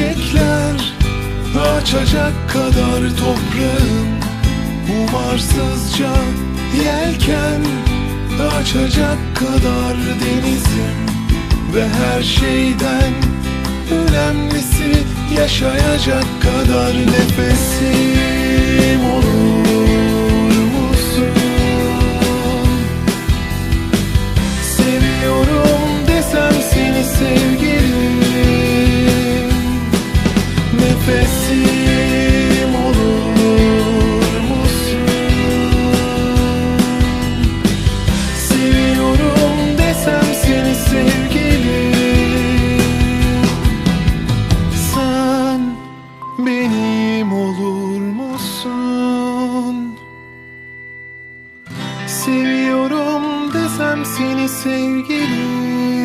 çiçekler Açacak kadar toprağım. Umarsızca yelken Açacak kadar denizim. Ve her şeyden önemlisi Yaşayacak kadar nefesim Seviyorum desem seni sevgilim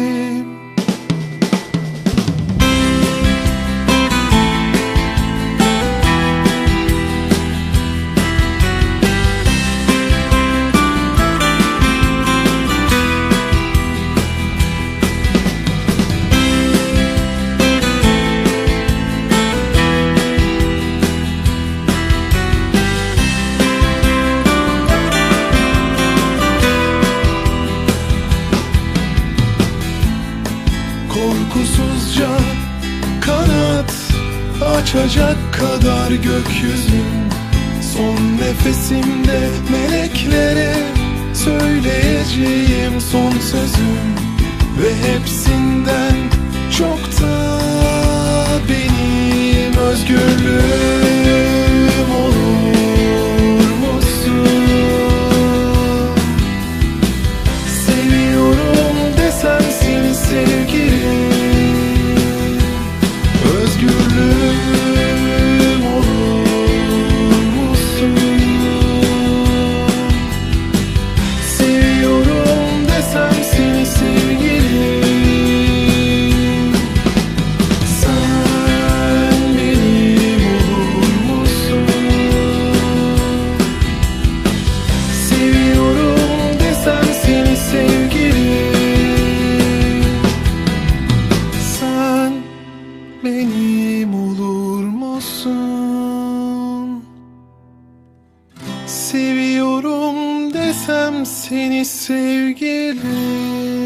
Korkusuzca kanat açacak kadar gökyüzüm Son nefesimde meleklere söyleyeceğim son sözüm. Ve hepsinden çok da benim özgürlüğüm desem seni sevgilim